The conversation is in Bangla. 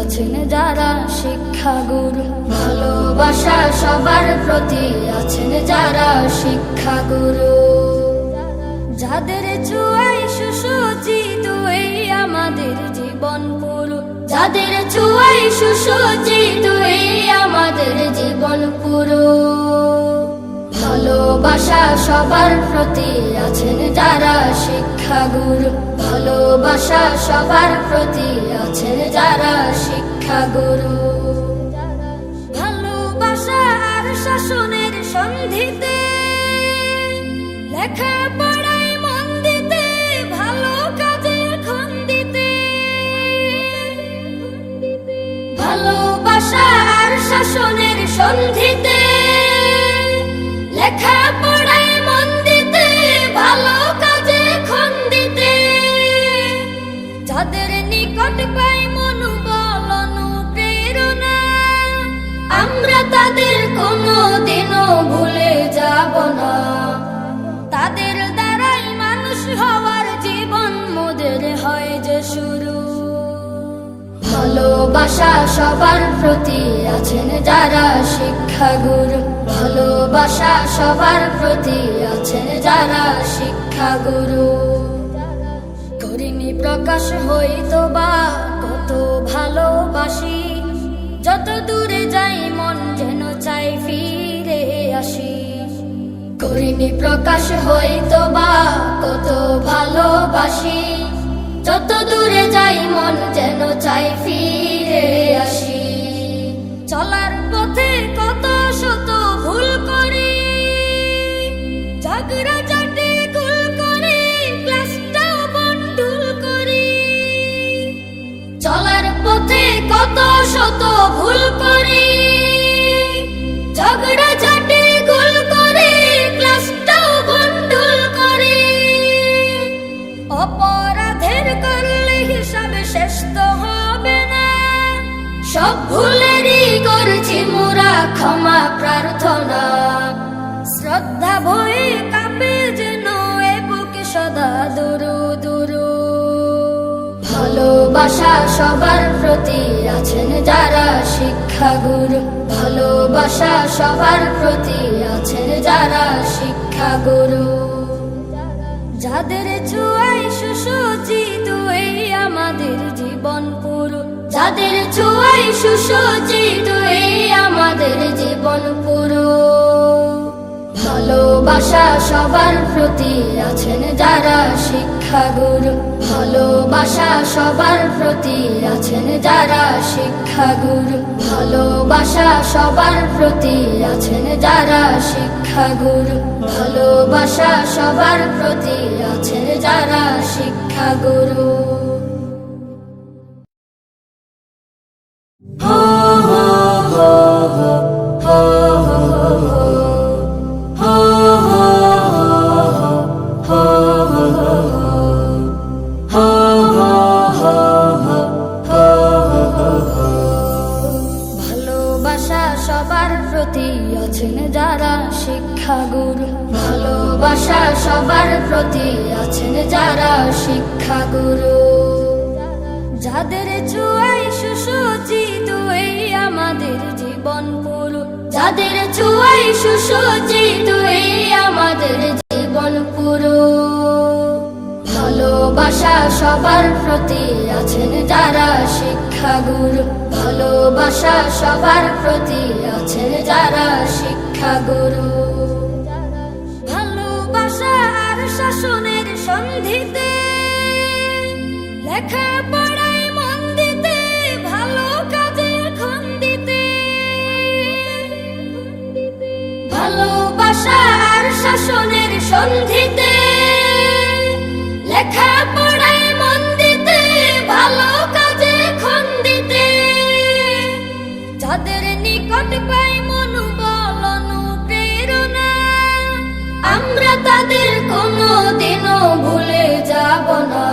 আছেন যারা শিক্ষা গুরু ভালোবাসা সবার প্রতি আছেন যারা শিক্ষা গুরু যাদের চুয়াই সুসজ্জিত এই আমাদের জীবন পুরু। যাদের চুয়াই সুসজ্জিত এই আমাদের জীবন পুরু। ভালোবাসা সবার প্রতি আছেন যারা শিক্ষাগুরু। ভালোবাসা সবার প্রতি আছেন যারা শিক্ষাগুরু। ভালোবাসা আর শাসনের সন্ধিতে লেখা ভালোবাসা সবার প্রতি আছেন যারা শিক্ষাগুরু। ভালোবাসা সবার প্রতি আছেন যারা শিক্ষাগুরু। করিনি প্রকাশ হইতো বা কত ভালোবাসি। যত দূরে যাই মন যেন চাই ফিরে আসি। করিনি প্রকাশ হইতো বা কত ভালোবাসি। যত দূরে যাই মন ভুল করি। ঝগড়া ঝাটে গোল করে, ক্লাসটাও বন্টুল করি। অপরাধের সব ভুলেরই করছি মোরা ক্ষমা প্রার্থনা। ভালোবাসা সবার প্রতি আছেন যারা শিক্ষাগুরু। ভালোবাসা সবার প্রতি আছেন যারা শিক্ষাগুরু। যাদের চুয়াই সুসজ্জিত এই আমাদের জীবন পুরু। যাদের চুয়াই সুসজ্জিত এই আমাদের জীবন ভালোবাসা সবার প্রতি আছেন যারা শিক্ষাগুরু। ভালোবাসা সবার প্রতি আছেন যারা শিক্ষাগুরু। ভালোবাসা সবার প্রতি আছেন যারা শিক্ষাগুরু। ভালোবাসা সবার প্রতি আছেন যারা শিক্ষাগুরু। প্রতি আছেন যারা শিক্ষাগুরু। ভালোবাসা সবার প্রতি আছেন যারা শিক্ষাগুরু। যাদের চুয়াই সুসজ্জিত এই আমাদের জীবন পুরু। যাদের চুয়াই সুসজ্জিত এই আমাদের জীবন পুরু। ভালোবাসা সবার প্রতি আছেন যারা শিক্ষাগুরু। ভালোবাসা সবার প্রতি আছেন যারা শিক্ষাগুরু। ভালোবাসা আর শাসনের সন্ধিতে লেখা পড়ায় মন দিতে, ভালো কাজের ভালোবাসা আর শাসনের সন্ধিতে লেখা নিকট পাই মনোবল অনুপ্রেরণা। আমরা তাদের কোনো দিনও ভুলে যাব না।